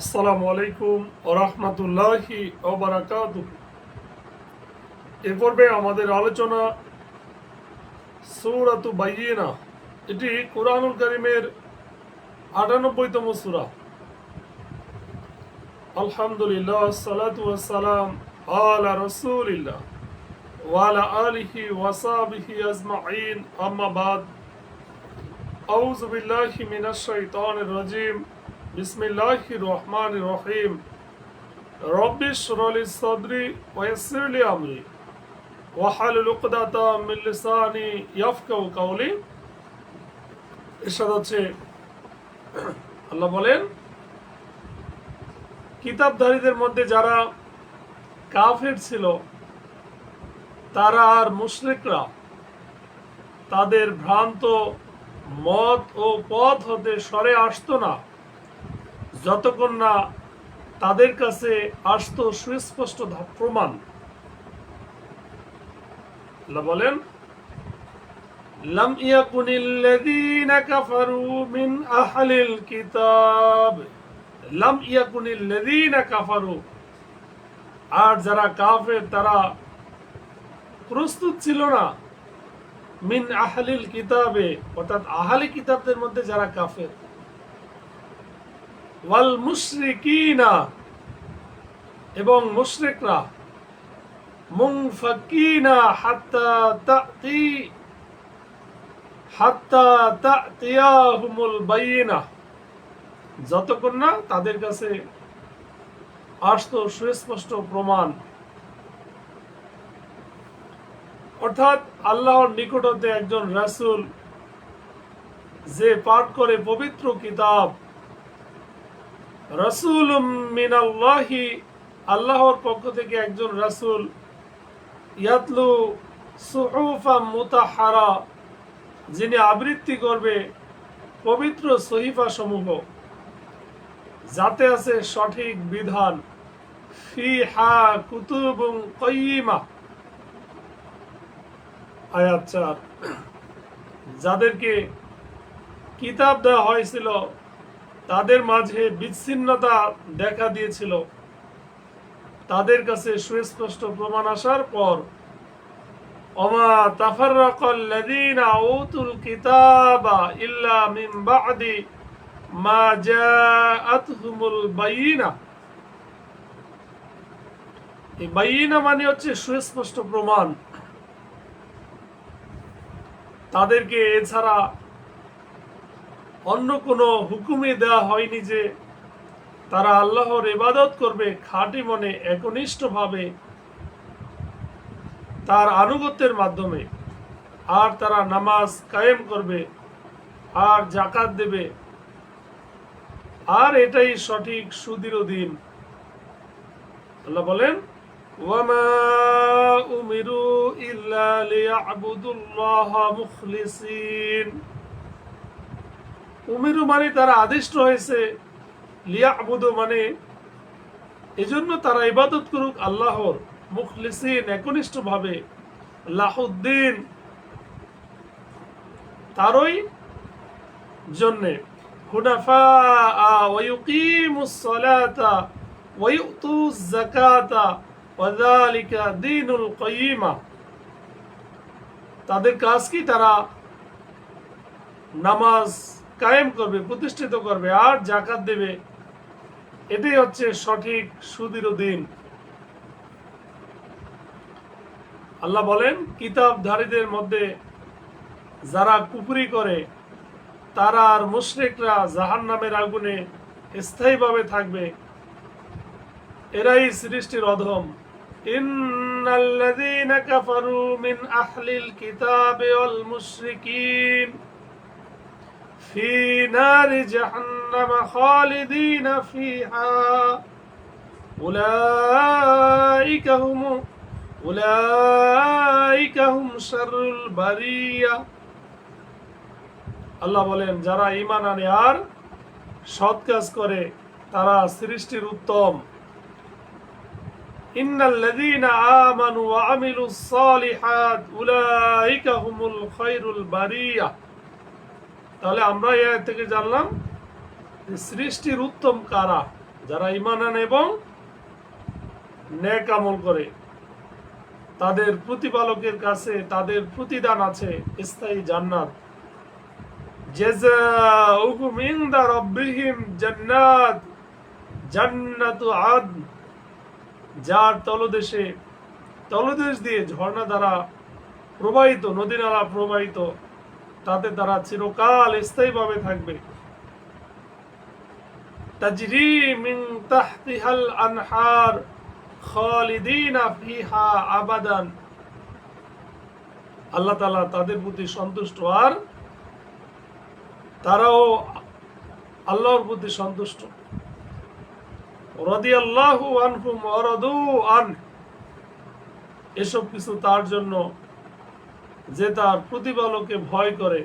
আসসালামু আলাইকুম ওরহমতুল্লাহি এ পর্বে আমাদের আলোচনা এটি কোরআনুল করিমের আটানব্বইতম সূরা। আলহামদুলিল্লাহ, সালাতু ওয়াসসালাম আলা রাসূলিল্লাহ ওয়ালা আলিহি ওয়াসাবিহি আজমাইন। আম্মা বাদ। আউযু বিল্লাহি মিনাশ রাজিম। বিসমিল্লাহির রহমানির রহিম রব্বি ইশরাহ লি সাদরি ওয়া ইয়াসসির লি আমরি ওয়াহালুল উকদাতাম মিন লিসানি কাওলি। ইরশাদ হচ্ছে আল্লাহ বলেন, কিতাবধারীদের মধ্যে যারা কাফের ছিল, তারা আর মুশরিকরা তাদের ভ্রান্ত মত ও পথ হতে সরে আসতো না। যতক্ষণ না তাদের কাছে আসতো সুস্পষ্ট প্রমাণ। বলেন আর যারা কাফের, তারা প্রস্তুত ছিল না মিন আহলিল কিতাবে। অর্থাৎ আহালি কিতাবদের মধ্যে যারা কাফের ওয়াল মুশরিকিনা, এবং মুশরিকরা, মুনফাকিনা হাত্তা তাতি, হাত্তা তাতিয়াহুমুল বাইয়িনা যতক্ষণ না তাদের কাছে আসতো সুস্পষ্ট প্রমাণ। অর্থাৎ আল্লাহর নিকটতে একজন রাসূল যে পাঠ করে পবিত্র কিতাব রসুল মিনাল্লাহি, আল্লাহর পক্ষ থেকে একজন রাসূল, ইয়াতলু সুহুফা মুতাহারা, যিনি আবৃত্তি করবে পবিত্র সহিফা সমূহ যাতে আছে সঠিক বিধান, ফিহা কুতুবুম কয়িমা। আয়াত চার, যাদেরকে কিতাব দেওয়া হয়েছিল তাদের মাঝে বিচ্ছিন্নতা দেখা দিয়েছিল। তাদের কাছে সুস্পষ্ট প্রমাণ আসার পর অমা কিতাবা ইল্লা বা'দি মানে হচ্ছে সুস্পষ্ট প্রমাণ। তাদেরকে এছাড়া অন্য কোনো হুকুমে দেওয়া হয়নি যে তারা আল্লাহর ইবাদত করবে। খাঁটি মনে একনিষ্ঠভাবে তার আনুগত্যের মাধ্যমে। আর তারা নামাজ কায়েম করবে, আর জাকাত দেবে। আর এটাই সঠিক সুদৃঢ় দিন। আল্লাহ বলেন, ওয়ামা উমিরু ইল্লা লিয়াবুদুল্লাহ মুখলিসিন। উমিরু মানে তারা আদিষ্ট হয়েছে, লিয়াবুদু মানে এজন্য তারা ইবাদত করুক আল্লাহর মুখলিসিন একনিষ্ঠ ভাবে লাহুদ্দিন তারই জন্যে। তাদের কাজ কি? তারা নামাজ কায়েম করবে, প্রতিষ্ঠিত করবে, আর জাকাত দেবে। এটাই হচ্ছে সঠিক সুদৃঢ় দিন। আল্লাহ বলেন, কিতাবধারীদের মধ্যে যারা কুফরি করে, তারা আর মুশরিকরা জাহান নামের আগুনে স্থায়ীভাবে থাকবে। এরাই সৃষ্টির অধম। ইন্নাল্লাযীনা কাফারু মিন আহলিল কিতাবি ওয়াল মুশরিকিন। في نار جهنم خالدين فيها أولئك هم أولئك هم شر البرية আল্লাহ বলেন যারা ইমান আনে আর সৎ কাজ করে তারা সৃষ্টির উত্তম ইন্নাল্লাযীনা আমানু ওয়া আমিলুস সালিহাত উলাইকা হুমুল খায়রুল বারিয়া তাহলে আমরা এর থেকে জানলাম সৃষ্টির উত্তম কারা, যারা ইমান আনে এবং ন্যাক আমল করে, তাদের প্রতিপালকের কাছে তাদের প্রতিদান আছে স্থায়ী জান্নাত। জান্নাত, জান্নাতু আদ যার তলদেশে, তলদেশ দিয়ে ঝর্ণা দ্বারা প্রবাহিত নদী নালা প্রবাহিত তাতে তারা চিরকাল স্থায়ীভাবে থাকবে। আল্লাহ তাদের প্রতি সন্তুষ্ট আর তারাও আল্লাহর প্রতি সন্তুষ্ট। রাদু আন এসব কিছু তার জন্য যে তার প্রতিপালকে ভয় করে।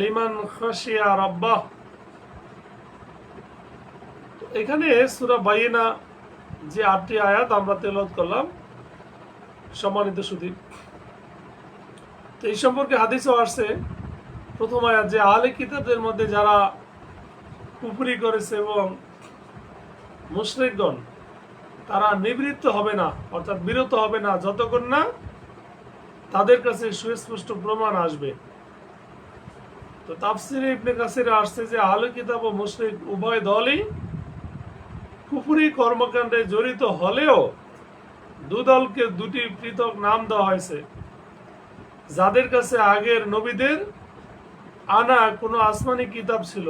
লিমান রাব্বাহ। এখানে সূরা বাইনা যে আটটি আয়াত আমরা তেলাওয়াত করলাম, সম্মানিত সুদীপ তো এই সম্পর্কে হাদিসও আসছে। প্রথম আয়াত যে আলে কিতাবদের মধ্যে যারা কুপুরি করেছে এবং মুশরিকগণ তারা নিবৃত্ত হবে না, অর্থাৎ বিরত হবে না, যতক্ষণ না তাদের কাছে সুস্পষ্ট প্রমাণ আসবে। তো তাফসিরে ইবনে কাসিরে আসছে যে আহলে কিতাব ও মুশরিক উভয় দলই কুফুরি কর্মকাণ্ডে জড়িত হলেও দু দলকে দুটি পৃথক নাম দেওয়া হয়েছে। যাদের কাছে আগের নবীদের আনা কোনো আসমানি কিতাব ছিল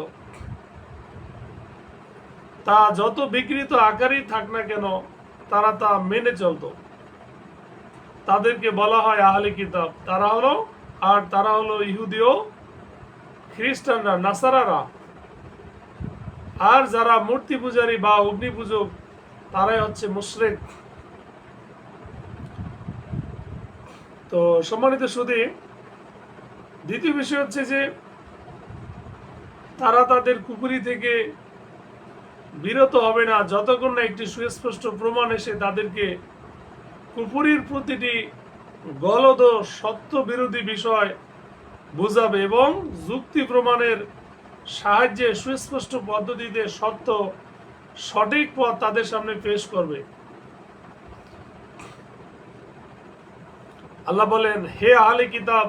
তা যত বিকৃত আকারই থাক না কেন, তারা তা মেনে চলতো। তাদেরকে বলা হয় আহলে কিতাব। তারা হলো, আর তারা হলো ইহুদিও খ্রিস্টানরা, নাসারারা। আর যারা মূর্তি পূজারী বা অগ্নি পূজক, তারাই হচ্ছে মুশরেক। তো সম্মানিত সুদী দ্বিতীয় বিষয় হচ্ছে যে, তারা তাদের কুকুরি থেকে বিরত হবে না। যতক্ষণ না একটি সুস্পষ্ট প্রমাণ এসে তাদেরকে কুপুরির প্রতিটি গলদ সত্য বিরোধী বিষয় বুঝাবে এবং যুক্তি প্রমাণের সাহায্যে সুস্পষ্ট পদ্ধতিতে সত্য সঠিক পথ তাদের সামনে পেশ করবে। আল্লাহ বলেন, হে আহলে কিতাব,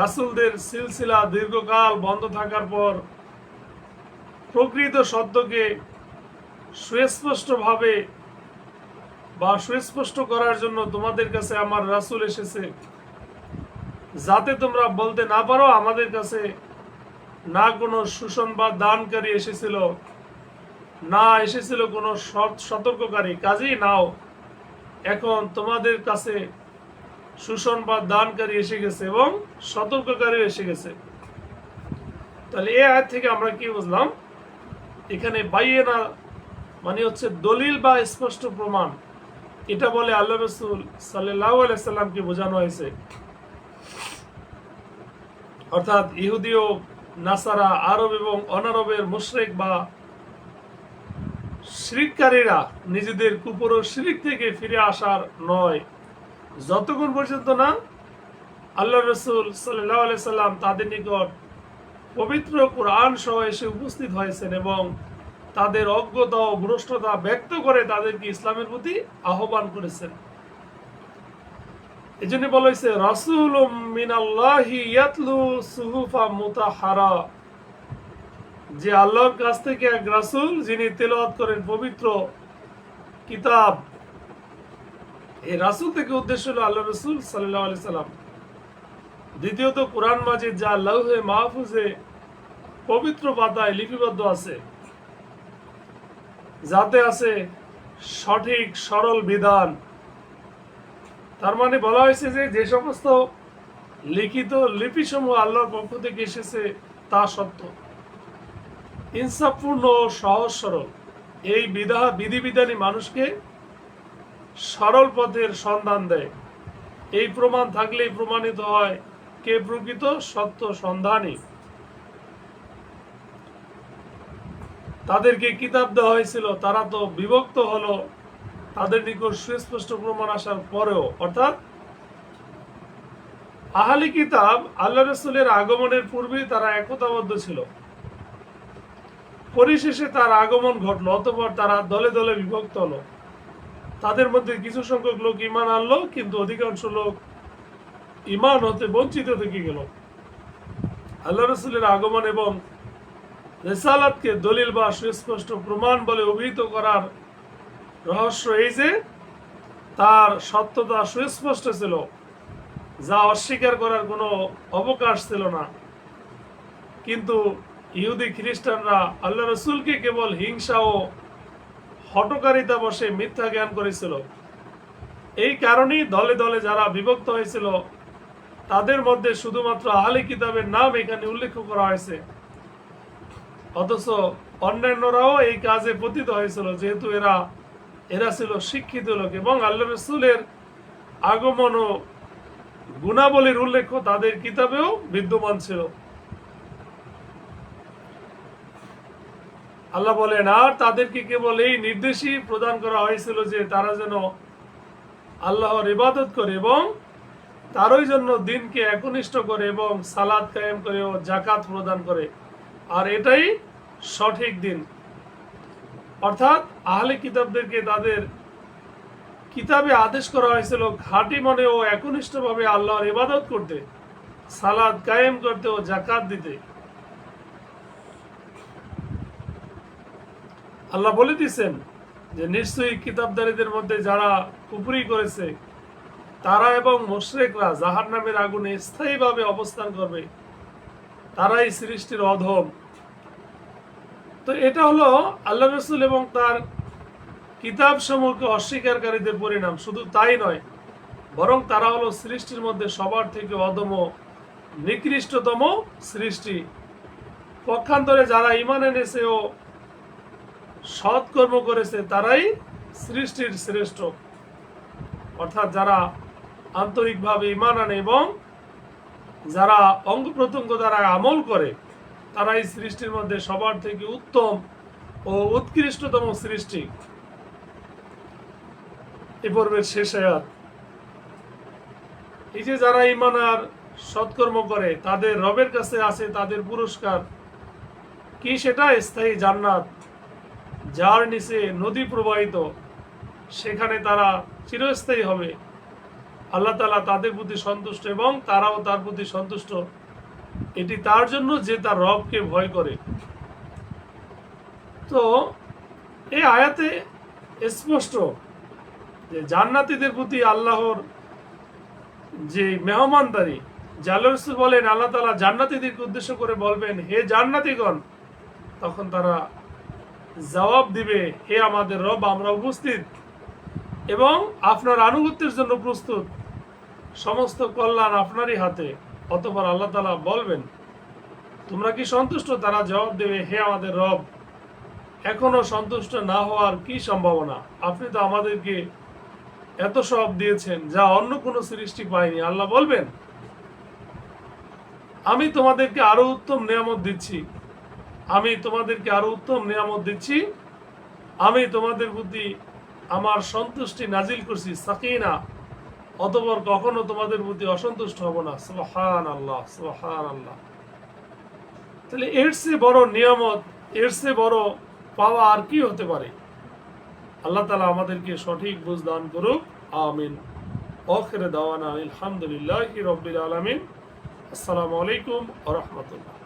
রাসূলদের সিলসিলা দীর্ঘকাল বন্ধ থাকার পর প্রকৃত সত্যকে সুস্পষ্টভাবে বা সুস্পষ্ট করার জন্য তোমাদের কাছে আমার রাসূল এসেছে। যাতে তোমরা বলতে না পারো, আমাদের কাছে না কোনো সুসংবাদ দানকারী এসেছিল, না এসেছিল কোনো সতর্ককারী। কাজেই নাও, এখন তোমাদের কাছে সুসংবাদ দানকারী এসে গেছে এবং সতর্ককারী এসে গেছে। তাহলে এ আয় থেকে আমরা কি বুঝলাম? এখানে বাইয়েনা মানে হচ্ছে দলিল বা স্পষ্ট প্রমাণ, এটা বলে আল্লাহ রসুল সাল্লাহ আলাইসাল্লামকে বোঝানো হয়েছে। অর্থাৎ ইহুদিও নাসারা, আরব এবং অনারবের মুশরেক বা শিরিককারীরা নিজেদের কুপুর শিরিক থেকে ফিরে আসার নয়। যতক্ষণ পর্যন্ত না, আল্লাহ রসুল সাল্লাহ সাল্লাম তাদের নিকট পবিত্র কোরআন সহ এসে উপস্থিত হয়েছেন এবং তাদের অজ্ঞতা ও ভ্রষ্টতা ব্যক্ত করে তাদেরকে ইসলামের প্রতি আহ্বান করেছেন। এই জন্য বলা হয়েছে রাসুল সুহুফা মুতাহারা। যে আল্লাহর কাছ থেকে এক রাসূল যিনি তেলাওয়াত করেন পবিত্র কিতাব, এই রাসূল থেকে উদ্দেশ্য হলো আল্লাহ রসুল সাল্লাহ আলি সাল্লাম। দ্বিতীয়ত কোরআন মাজিদ যা লৌহে মাহফুজে পবিত্র পাতায় লিপিবদ্ধ আছে, যাতে আছে সঠিক, সরল বিধান। তার মানে বলা হয়েছে যে যে সমস্ত লিখিত লিপিসমূহ আল্লাহর পক্ষ থেকে এসেছে, তা সত্য। ইনসাফপূর্ণ ও সহজ সরল। এই বিধা বিধিবিধানী মানুষকে সরল পথের সন্ধান দেয়। এই প্রমাণ থাকলেই প্রমাণিত হয় কে প্রকৃত? সত্য সন্ধানী। তাদেরকে কিতাব দেওয়া হয়েছিল, তারা তো বিভক্ত হলো। তাদের নিকট সুস্পষ্ট প্রমাণ আসার পরেও, অর্থাৎ আহালি কিতাব আল্লাহ রসুলের আগমনের পূর্বেই তারা একতাবদ্ধ ছিল। পরিশেষে তার আগমন ঘটলো, অতপর তারা দলে দলে বিভক্ত হলো। তাদের মধ্যে কিছু সংখ্যক লোক ইমান আনলো, কিন্তু অধিকাংশ লোক ইমান হতে বঞ্চিত থেকে গেল। আল্লাহ রসুলের আগমন এবং রেসালাতকে দলিল বা সুস্পষ্ট প্রমাণ বলে অভিহিত করার রহস্য এই যে, তার সত্যতা সুস্পষ্ট ছিল, যা অস্বীকার করার কোনো অবকাশ ছিল না। কিন্তু ইহুদি খ্রিস্টানরা আল্লাহ রসুলকে কেবল হিংসা ও হটকারিতা বসে মিথ্যা জ্ঞান করেছিল। এই কারণেই দলে দলে যারা বিভক্ত হয়েছিল তাদের মধ্যে শুধুমাত্র আহলে কিতাবের নাম এখানে উল্লেখ করা হয়েছে। অথচ অন্যান্যরাও এই কাজে পতিত হয়েছিল, যেহেতু এরা এরা ছিল শিক্ষিত লোক এবং আল্লাহ রসুলের আগমন ও গুণাবলীর উল্লেখ তাদের কিতাবেও বিদ্যমান ছিল। আল্লাহ বলেন, আর তাদেরকে কেবল এই নির্দেশই প্রদান করা হয়েছিল যে তারা যেন আল্লাহর ইবাদত করে এবং তারই জন্য দিনকে একনিষ্ঠ করে এবং সালাদ কায়েম করে ও জাকাত প্রদান করে। আর এটাই সঠিক দিন। অর্থাৎ আহলে কিতাবদেরকে তাদের কিতাবে আদেশ করা হয়েছিল ঘাটি মনে ও একনিষ্ঠভাবে আল্লাহর ইবাদত করতে, সালাদ কায়েম করতে ও জাকাত দিতে। আল্লাহ বলে দিছেন যে নিশ্চয়ই কিতাবদারীদের মধ্যে যারা কুপুরি করেছে তারা এবং মোশরেকরা জাহার নামের আগুনে স্থায়ীভাবে অবস্থান করবে। তারাই সৃষ্টির অধম। তো এটা হলো আল্লাহ রসুল এবং তার কিতাব সমূহকে অস্বীকারীদের পরিণাম। শুধু তাই নয়, বরং তারা হলো সৃষ্টির মধ্যে সবার থেকে অদম নিকৃষ্টতম সৃষ্টি। পক্ষান্তরে যারা ইমান এনেছে ও সৎকর্ম করেছে, তারাই সৃষ্টির শ্রেষ্ঠ। অর্থাৎ যারা আন্তরিকভাবে ইমান আনে এবং যারা অঙ্গ প্রত্যঙ্গ দ্বারা আমল করে তারাই সৃষ্টির মধ্যে সবার থেকে উত্তম ও উৎকৃষ্টতম সৃষ্টি। এ পর্বের শেষ আয়াত। এই যে যারা ইমান আর সৎকর্ম করে, তাদের রবের কাছে আছে তাদের পুরস্কার। কি সেটা? স্থায়ী জান্নাত, যার নিচে নদী প্রবাহিত, সেখানে তারা চিরস্থায়ী হবে। আল্লাহ তালা তাদের প্রতি সন্তুষ্ট এবং তারাও তার প্রতি সন্তুষ্ট। এটি তার জন্য যে তার রবকে ভয় করে। তো এই আয়াতে স্পষ্ট যে জান্নাতীদের প্রতি আল্লাহর যে মেহমানদারি জাল্লা বলেন, আল্লাহ তালা জান্নাতীদেরকে উদ্দেশ্য করে বলবেন, হে জান্নাতীগণ তখন তারা জবাব দিবে, হে আমাদের রব, আমরা উপস্থিত। এবং আপনার আনুগত্যের জন্য প্রস্তুত। সমস্ত কল্যাণ আপনারই হাতে। অতপর আল্লাহ তালা বলবেন, তোমরা কি সন্তুষ্ট? তারা জবাব দেবে, হে আমাদের রব, এখনও সন্তুষ্ট না হওয়ার কি সম্ভাবনা? আপনি তো আমাদেরকে এত সব দিয়েছেন যা অন্য কোনো সৃষ্টি পায়নি। আল্লাহ বলবেন, আমি তোমাদেরকে আরও উত্তম নিয়ামত দিচ্ছি। আমি তোমাদেরকে আরও উত্তম নিয়ামত দিচ্ছি। আমি তোমাদের প্রতি আমার সন্তুষ্টি নাজিল করছি, সাকিনা। অতপর কখনো তোমাদের প্রতি অসন্তুষ্ট হব না। সুবহান আল্লাহ সুবহান আল্লাহ তাহলে এর চেয়ে বড় নিয়ামত, এর চেয়ে বড় পাওয়া আর কি হতে পারে? আল্লাহ তালা আমাদেরকে সঠিক বুঝ দান করুক। আমিন। অখেরে দাওয়ানা আলহামদুলিল্লাহ রবিল আলমিন। আসসালামু আলাইকুম আ রহমতুল্লাহ।